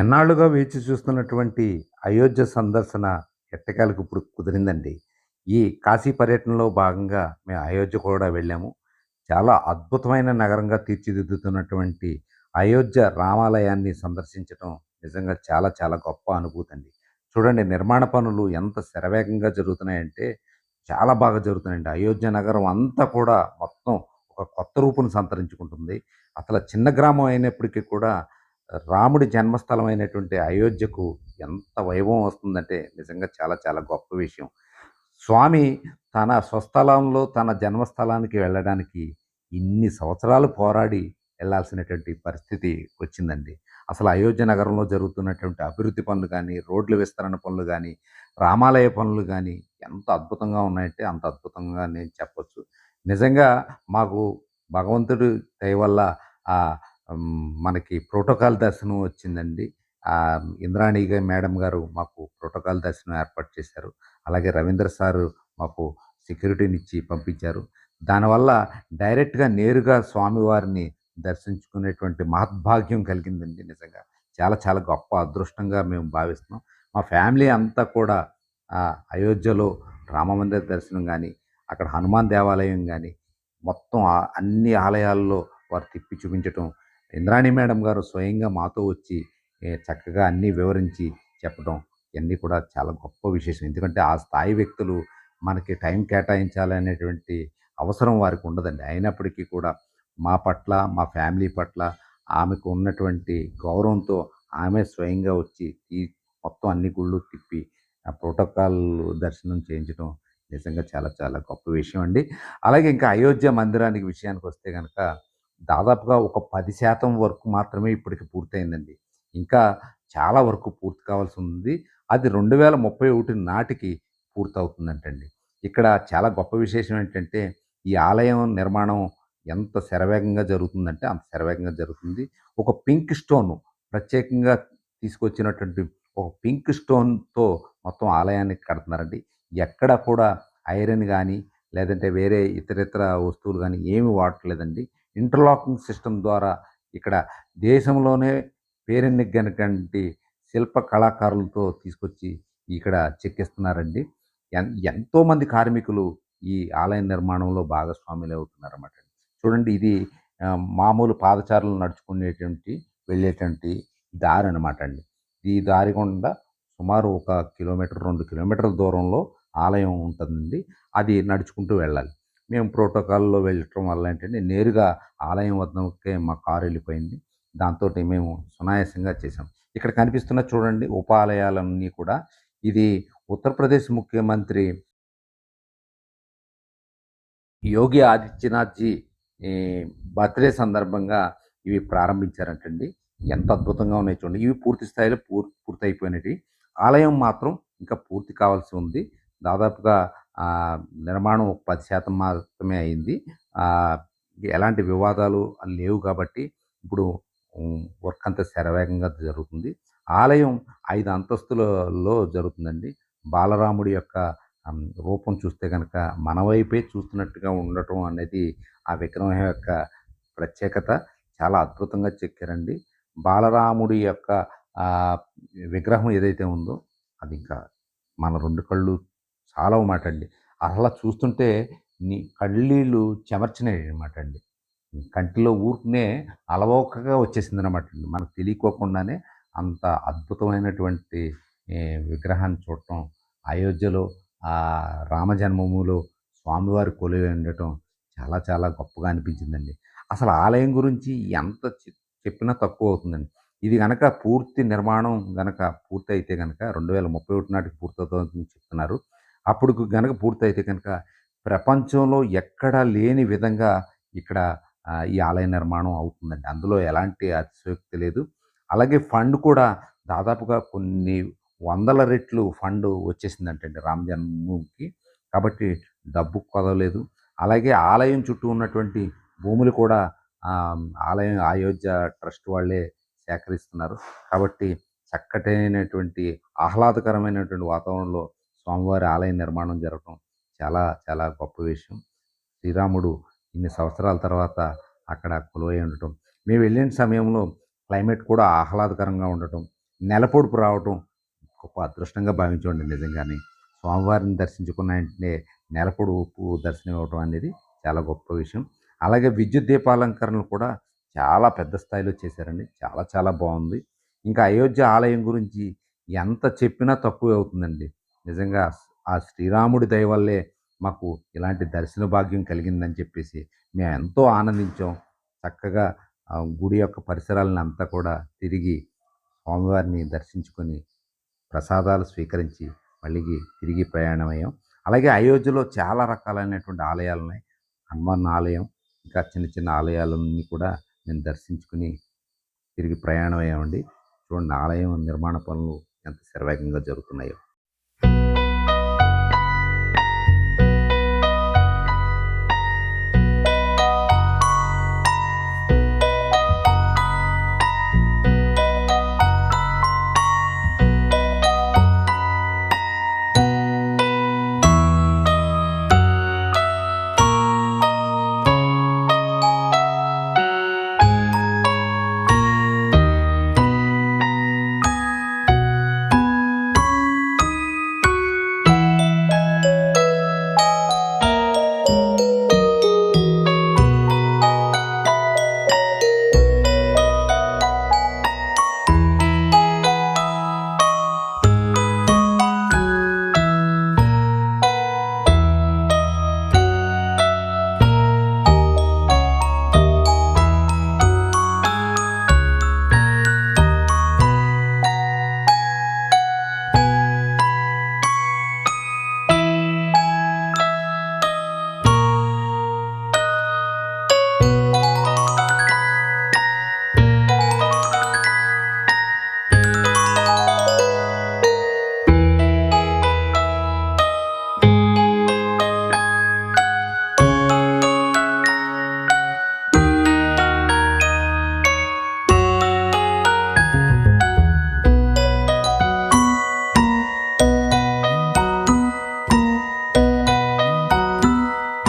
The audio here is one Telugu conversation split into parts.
ఎన్నాళ్ళుగా వేచి చూస్తున్నటువంటి అయోధ్య సందర్శన ఎట్టకాలకు ఇప్పుడు కుదిరిందండి. ఈ కాశీ పర్యటనలో భాగంగా మేము అయోధ్య కూడా వెళ్ళాము. చాలా అద్భుతమైన నగరంగా తీర్చిదిద్దుతున్నటువంటి అయోధ్య రామాలయాన్ని సందర్శించడం నిజంగా చాలా చాలా గొప్ప అనుభూతండి. చూడండి నిర్మాణ పనులు ఎంత శరవేగంగా జరుగుతున్నాయంటే చాలా బాగా జరుగుతున్నాయండి. అయోధ్య నగరం అంతా కూడా మొత్తం ఒక కొత్త రూపును సంతరించుకుంటుంది. అసలు చిన్న గ్రామం అయినప్పటికీ కూడా రాముడి జన్మస్థలం అయినటువంటి అయోధ్యకు ఎంత వైభవం వస్తుందంటే నిజంగా చాలా చాలా గొప్ప విషయం. స్వామి తన స్వస్థలంలో తన జన్మస్థలానికి వెళ్ళడానికి ఇన్ని సంవత్సరాలు పోరాడి వెళ్ళాల్సినటువంటి పరిస్థితి వచ్చిందండి. అసలు అయోధ్య నగరంలో జరుగుతున్నటువంటి అభివృద్ధి పనులు కానీ రోడ్ల విస్తరణ పనులు కానీ రామాలయ పనులు కానీ ఎంత అద్భుతంగా ఉన్నాయంటే అంత అద్భుతంగా నేను చెప్పొచ్చు. నిజంగా మాకు భగవంతుడి దయ వల్ల మనకి ప్రోటోకాల్ దర్శనం వచ్చిందండి. ఆహ్, ఇంద్రాణి మేడం గారు మాకు ప్రోటోకాల్ దర్శనం ఏర్పాటు చేశారు. అలాగే రవీంద్ర సారు మాకు సెక్యూరిటీనిచ్చి పంపించారు. దానివల్ల డైరెక్ట్‌గా నేరుగా స్వామివారిని దర్శించుకునేటువంటి మహద్భాగ్యం కలిగిందండి నిజంగా. చాలా చాలా గొప్ప అదృష్టంగా మేము భావిస్తున్నాం. మా ఫ్యామిలీ అంతా కూడా అయోధ్యలో రామమందిర దర్శనం కానీ అక్కడ హనుమాన్ దేవాలయం కానీ మొత్తం అన్ని ఆలయాల్లో వారు తిప్పి చూపించటం, ఇంద్రాణి మేడం గారు స్వయంగా మాతో వచ్చి చక్కగా అన్నీ వివరించి చెప్పడం ఇవన్నీ కూడా చాలా గొప్ప విశేషం. ఎందుకంటే ఆ స్థాయి వ్యక్తులు మనకి టైం కేటాయించాలనేటువంటి అవసరం వారికి ఉండదండి. అయినప్పటికీ కూడా మా పట్ల, మా ఫ్యామిలీ పట్ల ఆమెకు ఉన్నటువంటి గౌరవంతో ఆమె స్వయంగా వచ్చి ఈ మొత్తం అన్ని గుళ్ళు తిప్పి ఆ ప్రోటోకాల్ దర్శనం చేయించడం నిజంగా చాలా చాలా గొప్ప విషయం అండి. అలాగే ఇంకా అయోధ్య మందిరానికి విషయానికి వస్తే కనుక దాదాపుగా ఒక 10% వరకు మాత్రమే ఇప్పటికి పూర్తయిందండి. ఇంకా చాలా వరకు పూర్తి కావాల్సి ఉంది. అది 2031 నాటికి పూర్తవుతుందంటండి. ఇక్కడ చాలా గొప్ప విశేషం ఏంటంటే ఈ ఆలయం నిర్మాణం ఎంత శరవేగంగా జరుగుతుందంటే అంత శరవేగంగా జరుగుతుంది. ఒక పింక్ స్టోన్ ప్రత్యేకంగా తీసుకొచ్చినటువంటి ఒక పింక్ స్టోన్‌తో మొత్తం ఆలయాన్ని కడుతున్నారండి. ఎక్కడ కూడా ఐరన్ కానీ లేదంటే వేరే ఇతరితర వస్తువులు కానీ ఏమి వాడట్లేదండి. ఇంటర్లాకింగ్ సిస్టమ్ ద్వారా ఇక్కడ దేశంలోనే పేరెన్నికనటువంటి శిల్ప కళాకారులతో తీసుకొచ్చి ఇక్కడ చెక్కిస్తున్నారండి. ఎన్ ఎంతోమంది కార్మికులు ఈ ఆలయ నిర్మాణంలో భాగస్వాములవుతున్నారన్నమాట. చూడండి ఇది మామూలు పాదచారులు నడుచుకునేటువంటి వెళ్ళేటువంటి అనమాట అండి. ఈ దారి గుండా సుమారు ఒక కిలోమీటర్, రెండు కిలోమీటర్ల దూరంలో ఆలయం ఉంటుందండి. అది నడుచుకుంటూ వెళ్ళాలి. మేము ప్రోటోకాల్‌లో వెళ్ళటం వల్ల ఏంటంటే నేరుగా ఆలయం వద్దకే మా కారు వెళ్ళిపోయింది. దాంతోటి మేము సునాయాసంగా చేసాం. ఇక్కడ కనిపిస్తున్న చూడండి ఉపాలయాలన్నీ కూడా ఇది ఉత్తరప్రదేశ్ ముఖ్యమంత్రి యోగి ఆదిత్యనాథ్‌జీ బర్త్‌డే సందర్భంగా ఇవి ప్రారంభించారంటండి. ఎంత అద్భుతంగా ఉన్నాయి చూడండి. ఇవి పూర్తి స్థాయిలో పూర్ పూర్తయిపోయినవి. ఆలయం మాత్రం ఇంకా పూర్తి కావాల్సి ఉంది. దాదాపుగా నిర్మాణం నిర్మాణం 10% మాత్రమే అయింది. ఎలాంటి వివాదాలు లేవు కాబట్టి ఇప్పుడు వర్క్ అంతా శరవేగంగా జరుగుతుంది. ఆలయం ఐదు అంతస్తులలో జరుగుతుందండి. బాలరాముడి యొక్క రూపం చూస్తే కనుక మన వైపే చూస్తున్నట్టుగా ఉండటం అనేది ఆ విగ్రహం యొక్క ప్రత్యేకత. చాలా అద్భుతంగా చెక్కారండి. బాలరాముడి యొక్క విగ్రహం ఏదైతే ఉందో అది ఇంకా మన రెండు కళ్ళు చాలవమాటండి. అలా చూస్తుంటే నీ కళ్ళీళ్ళు అండి కంటిలో ఊరుకునే అలవోకగా అండి మనకు తెలియకోకుండానే అంత అద్భుతమైనటువంటి విగ్రహాన్ని చూడటం అయోధ్యలో ఆ రామ స్వామివారి కొలువై ఉండటం చాలా చాలా గొప్పగా అనిపించిందండి. అసలు ఆలయం గురించి ఎంత చెప్పినా చెప్పినా తక్కువవుతుందండి. ఇది కనుక పూర్తి నిర్మాణం గనక పూర్తయితే గనక 2031 నాటికి పూర్తవుతుందని చెప్తున్నారు. అప్పుడు గనక పూర్తయితే కనుక ప్రపంచంలో ఎక్కడా లేని విధంగా ఇక్కడ ఈ ఆలయ నిర్మాణం అవుతుందండి. అందులో ఎలాంటి అతిశయోక్తి లేదు. అలాగే ఫండ్ కూడా దాదాపుగా కొన్ని వందల రెట్లు ఫండ్ వచ్చేసిందంటండి రామ జన్మభూమికి. కాబట్టి డబ్బు కొదవలేదు. అలాగే ఆలయం చుట్టూ ఉన్నటువంటి భూములు కూడా ఆలయం అయోధ్య ట్రస్ట్ వాళ్ళే సేకరిస్తున్నారు. కాబట్టి చక్కటైనటువంటి ఆహ్లాదకరమైనటువంటి వాతావరణంలో స్వామివారి ఆలయ నిర్మాణం జరగటం చాలా చాలా గొప్ప విషయం. శ్రీరాముడు ఇన్ని సంవత్సరాల తర్వాత అక్కడ కొలువై ఉండటం. మేము వెళ్ళిన సమయంలో క్లైమేట్ కూడా ఆహ్లాదకరంగా ఉండటం, నెలపొడుపు రావటం గొప్ప అదృష్టంగా భావించండి నిజంగానే. స్వామివారిని దర్శించుకున్న వెంటనే నెలపొడుపు దర్శనం ఇవ్వటం అనేది చాలా గొప్ప విషయం. అలాగే విద్యుత్ దీపాలంకరణలు కూడా చాలా పెద్ద స్థాయిలో చేశారండి. చాలా చాలా బాగుంది. ఇంకా అయోధ్య ఆలయం గురించి ఎంత చెప్పినా తక్కువే అవుతుందండి. నిజంగా ఆ శ్రీరాముడి దయ వల్లే మాకు ఇలాంటి దర్శన భాగ్యం కలిగిందని చెప్పేసి మేము ఎంతో ఆనందించాం. చక్కగా గుడి యొక్క పరిసరాలను అంతా కూడా తిరిగి స్వామివారిని దర్శించుకొని ప్రసాదాలు స్వీకరించి మళ్ళీ తిరిగి ప్రయాణమయ్యాం. అలాగే అయోధ్యలో చాలా రకాలైనటువంటి ఆలయాలు ఉన్నాయి. హనుమాన్ ఆలయం ఇంకా చిన్న చిన్న ఆలయాలన్నీ కూడా మేము దర్శించుకుని తిరిగి ప్రయాణం అయ్యామండి చూడండి ఆలయం నిర్మాణ పనులు ఎంత శరవేగంగా జరుగుతున్నాయో.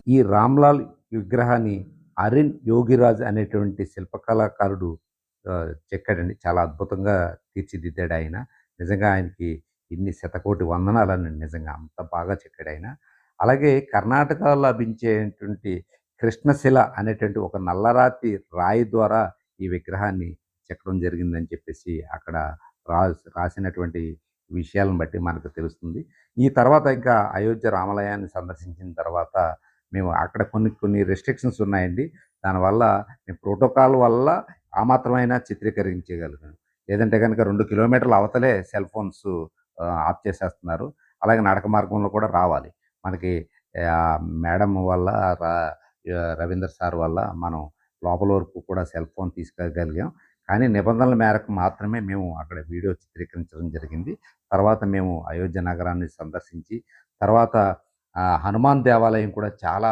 ఈ రామ్లాల్ విగ్రహాన్ని అరిన్ యోగిరాజ్ అనేటువంటి శిల్పకళాకారుడు చెక్కాడండి. చాలా అద్భుతంగా తీర్చిదిద్దాడు ఆయన. నిజంగా ఆయనకి ఇన్ని శతకోటి వందనాలని నిజంగా అంత బాగా చెక్కాడు ఆయన. అలాగే కర్ణాటకలో లభించేటువంటి కృష్ణశిల అనేటువంటి ఒక నల్లరాతి రాయి ద్వారా ఈ విగ్రహాన్ని చెక్కడం జరిగిందని చెప్పేసి అక్కడ రా రాసినటువంటి విషయాలను బట్టి మనకు తెలుస్తుంది. ఈ తర్వాత ఇంకా అయోధ్య రామాలయాన్ని సందర్శించిన తర్వాత మేము అక్కడ కొన్ని కొన్ని రెస్ట్రిక్షన్స్ ఉన్నాయండి. దానివల్ల మేము ప్రోటోకాల్ వల్ల ఆ మాత్రమైనా చిత్రీకరించగలిగాం లేదంటే కనుక రెండు కిలోమీటర్ల అవతలే సెల్ ఫోన్స్ ఆఫ్ చేసేస్తున్నారు. అలాగే నడక మార్గంలో కూడా రావాలి. మనకి మేడం వల్ల రవీందర్ సార్ వల్ల మనం లోపల వరకు కూడా సెల్ ఫోన్ తీసుకెళ్ళగలిగాం కానీ నిబంధనల మేరకు మాత్రమే మేము అక్కడ వీడియో చిత్రీకరించడం జరిగింది. తర్వాత మేము అయోధ్య నగరాన్ని సందర్శించి తర్వాత హనుమాన్ దేవాలయం కూడా చాలా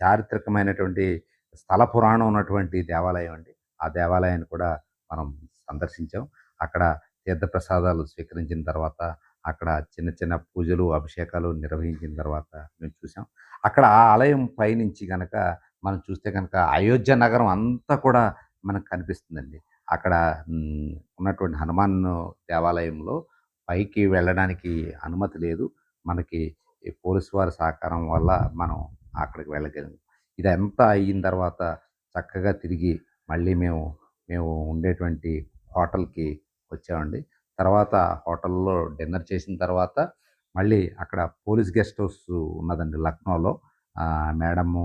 చారిత్రకమైనటువంటి స్థల పురాణం ఉన్నటువంటి దేవాలయం అండి. ఆ దేవాలయాన్ని కూడా మనం సందర్శించాం. అక్కడ తీర్థప్రసాదాలు స్వీకరించిన తర్వాత అక్కడ చిన్న చిన్న పూజలు అభిషేకాలు నిర్వహించిన తర్వాత మేము చూసాం. అక్కడ ఆ ఆలయం పైనుంచి కనుక మనం చూస్తే కనుక అయోధ్య నగరం అంతా కూడా మనకు కనిపిస్తుందండి. అక్కడ ఉన్నటువంటి హనుమాన్ దేవాలయంలో పైకి వెళ్ళడానికి అనుమతి లేదు. మనకి ఈ పోలీసు వారి సహకారం వల్ల మనం అక్కడికి వెళ్ళగలిగాం. ఇదంతా అయిన తర్వాత చక్కగా తిరిగి మళ్ళీ మేము మేము ఉండేటువంటి హోటల్కి వచ్చామండి. తర్వాత హోటల్లో డిన్నర్ చేసిన తర్వాత మళ్ళీ అక్కడ పోలీస్ గెస్ట్ హౌస్ ఉన్నదండి లక్నోలో. మేడము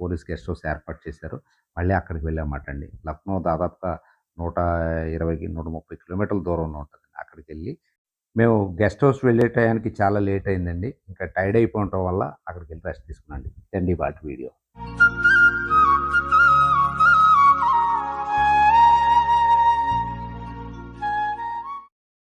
పోలీస్ గెస్ట్ హౌస్ ఏర్పాటు చేశారు. మళ్ళీ అక్కడికి వెళ్ళామాట అండి లక్నో దాదాపుగా నూట ఇరవైకి నూట ముప్పై కిలోమీటర్ల దూరంలో ఉంటుంది అక్కడికి వెళ్ళి మేము గెస్ట్ హౌస్ వెళ్ళే టయానికి చాలా లేట్ అయిందండి. ఇంకా టైర్డ్ అయిపోవటం వల్ల అక్కడికి వెళ్ళి రెస్ట్ తీసుకున్నాండి తండి బాటి వీడియో.